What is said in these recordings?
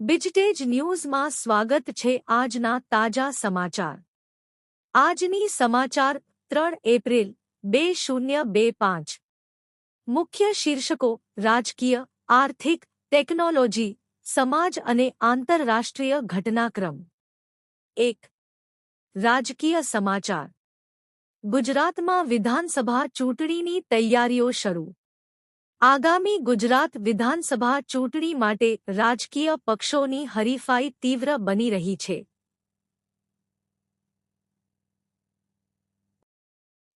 બિજટેજ ન્યૂઝમાં સ્વાગત છે આજના તાજા સમાચાર. આજની સમાચાર ત્રણ એપ્રિલ બે શૂન્ય બે પાંચ. મુખ્ય શીર્ષકો રાજકીય, આર્થિક, ટેકનોલોજી, સમાજ અને આંતરરાષ્ટ્રીય ઘટનાક્રમ. એક. રાજકીય સમાચાર. ગુજરાતમાં વિધાનસભા ચૂંટણીની તૈયારીઓ શરૂ. આગામી ગુજરાત વિધાનસભા ચૂંટણી માટે રાજકીય પક્ષોની હરીફાઈ તીવ્ર બની રહી છે.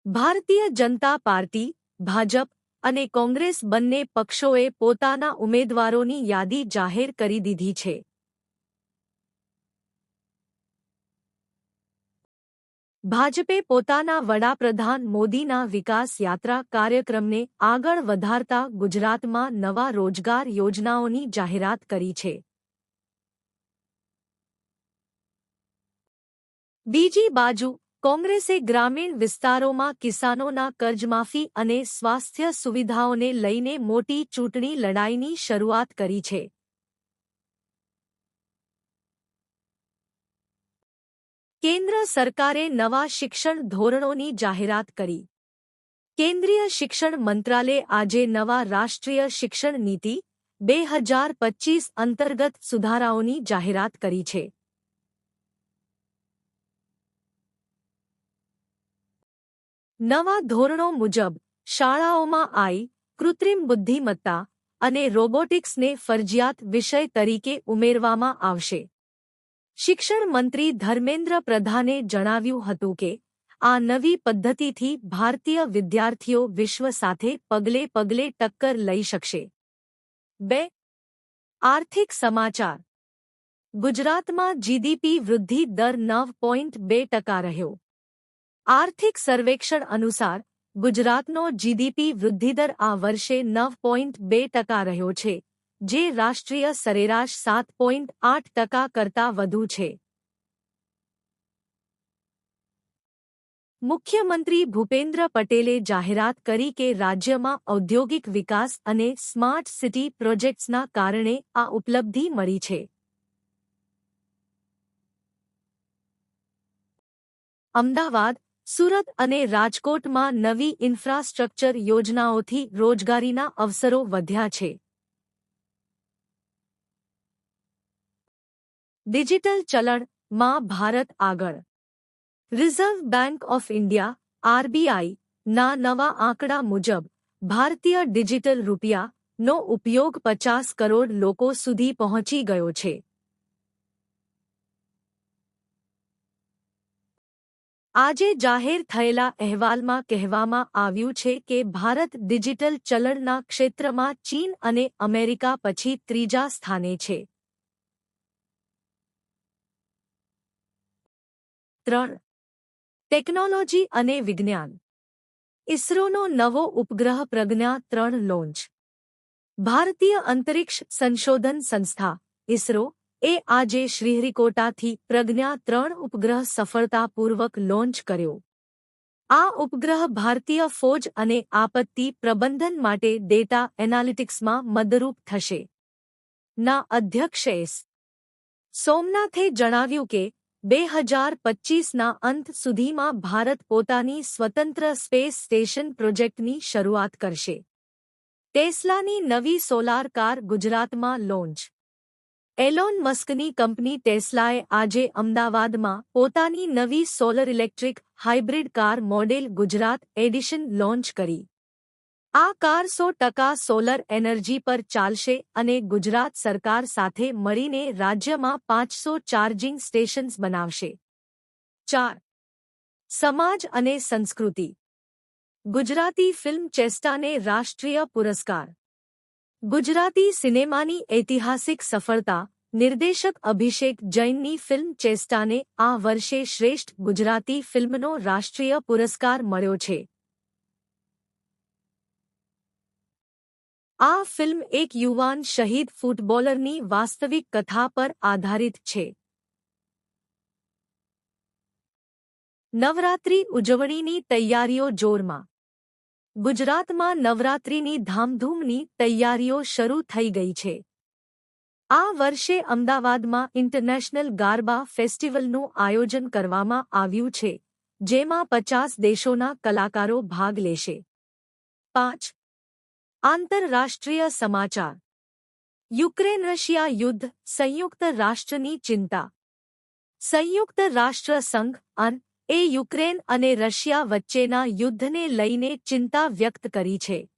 ભારતીય જનતા પાર્ટી, ભાજપ અને કોંગ્રેસ બંને પક્ષોએ પોતાના ઉમેદવારોની યાદી જાહેર કરી દીધી છે. ભાજપે પોતાના વડાપ્રધાન મોદીના વિકાસ યાત્રા કાર્યક્રમને આગળ વધારતા ગુજરાતમાં નવા રોજગાર યોજનાઓની જાહેરાત કરી છે. બીજી બાજુ, કોંગ્રેસે ગ્રામીણ વિસ્તારોમાં કિસાનોના કર્જમાફી અને સ્વાસ્થ્ય સુવિધાઓને લઈને મોટી ચૂંટણી લડાઈની શરૂઆત કરી છે. કેન્દ્ર સરકારે નવા શિક્ષણ ધોરણોની જાહેરાત કરી. કેન્દ્રીય શિક્ષણ મંત્રાલય આજે નવા રાષ્ટ્રીય શિક્ષણ નીતિ બે હજાર પચીસ અંતર્ગત સુધારાઓની જાહેરાત કરી છે. નવા ધોરણો મુજબ શાળાઓમાં આઈ, કૃત્રિમ બુદ્ધિમત્તા અને રોબોટિક્સને ફરજિયાત વિષય તરીકે ઉમેરવામાં આવશે. શિક્ષણ મંત્રી ધર્મેન્દ્ર પ્રધાને જણાવ્યું હતું કે, આ નવી પદ્ધતિથી ભારતીય વિદ્યાર્થીઓ વિશ્વ સાથે પગલે પગલે ટક્કર લઈ શકશે. બે. આર્થિક સમાચાર. ગુજરાતમાં જીડીપી વૃદ્ધિ દર નવ પોઈન્ટ બે ટકા રહ્યો. આર્થિક સર્વેક્ષણ અનુસાર, ગુજરાતનો જીડીપી વૃદ્ધિદર આ વર્ષે નવ પોઈન્ટ બે ટકા રહ્યો છે. જે રાષ્ટ્રીય સરેરાશ સાત પોઈન્ટ આઠ ટકા કરતાં વધુ છે. મુખ્યમંત્રી ભૂપેન્દ્ર પટેલે જાહેરાત કરી કે રાજ્યમાં ઔદ્યોગિક વિકાસ અને સ્માર્ટ સિટી પ્રોજેક્ટ્સના કારણે આ ઉપલબ્ધિ મળી છે. અમદાવાદ, સુરત અને રાજકોટમાં નવી ઇન્ફ્રાસ્ટ્રક્ચર યોજનાઓથી રોજગારીના અવસરો વધ્યા છે. ડિજિટલ ચલણમાં ભારત આગળ. Reserve Bank of India, RBI, ના નવા આંકડા મુજબ ભારતીય ડિજિટલ રૂપિયા નો ઉપયોગ પચાસ કરોડ લોકો સુધી પહોંચી ગયો છે. આજે જાહેર થયેલા અહેવાલમાં કહેવામાં આવ્યું છે કે ભારત ડિજિટલ ચલણના ક્ષેત્રમાં ચીન અને અમેરિકા પછી ત્રીજા સ્થાને છે. ત્રણ. ટેકનોલોજી અને વિજ્ઞાન. ઇસરોનો નવો ઉપગ્રહ પ્રજ્ઞા ત્રણ લોન્ચ. ભારતીય અંતરિક્ષ સંશોધન સંસ્થા, ઇસરો, એ આજે શ્રીહરિકોટાથી પ્રજ્ઞા ત્રણ ઉપગ્રહ સફળતાપૂર્વક લોન્ચ કર્યો. આ ઉપગ્રહ ભારતીય ફોજ અને આપત્તિ પ્રબંધન માટે ડેટા એનાલિટિક્સમાં મદરૂપ થશે. ના અધ્યક્ષ સોમનાથે જણાવ્યું કે બે હજાર પચ્ચીસના અંત સુધીમાં ભારત પોતાની સ્વતંત્ર સ્પેસ સ્ટેશન પ્રોજેક્ટની શરૂઆત કરશે. ટેસ્લાની નવી સોલાર કાર ગુજરાતમાં લોન્ચ. એલોન મસ્કની કંપની ટેસ્લાએ આજે અમદાવાદમાં પોતાની નવી solar electric hybrid car model Gujarat edition launch કરી. આ કાર સો ટકા સોલર એનર્જી પર ચાલશે અને ગુજરાત સરકાર સાથે મળીને રાજ્યમાં પાંચસો ચાર્જિંગ સ્ટેશન્સ બનાવશે. ચાર. સમાજ અને સંસ્કૃતિ. ગુજરાતી ફિલ્મ ચેસ્ટાને રાષ્ટ્રીય પુરસ્કાર. ગુજરાતી સિનેમાની ઐતિહાસિક સફળતા, નિર્દેશક અભિષેક જૈનની ફિલ્મ ચેસ્ટાને આ વર્ષે શ્રેષ્ઠ ગુજરાતી ફિલ્મનો રાષ્ટ્રીય પુરસ્કાર મળ્યો છે. આ ફિલ્મ એક યુવાન શહીદ ફૂટબોલરની વાસ્તવિક કથા પર આધારિત છે. નવરાત્રી ઉજવણીની તૈયારીઓ જોરમાં. ગુજરાતમાં નવરાત્રીની ધામધૂમની તૈયારીઓ શરૂ થઈ ગઈ છે. આ વર્ષે અમદાવાદમાં ઇન્ટરનેશનલ ગારબા ફેસ્ટિવલનું આયોજન કરવામાં આવ્યું છે, જેમાં પચાસ દેશોના કલાકારો ભાગ લેશે. પાંચ આંતરરાષ્ટ્રીય સમાચાર. યુક્રેન રશિયા યુદ્ધ, સંયુક્ત રાષ્ટ્રની ચિંતા. સંયુક્ત રાષ્ટ્ર સંઘ, અન, એ યુક્રેન અને રશિયા વચ્ચેના યુદ્ધને લઈને ચિંતા વ્યક્ત કરી છે.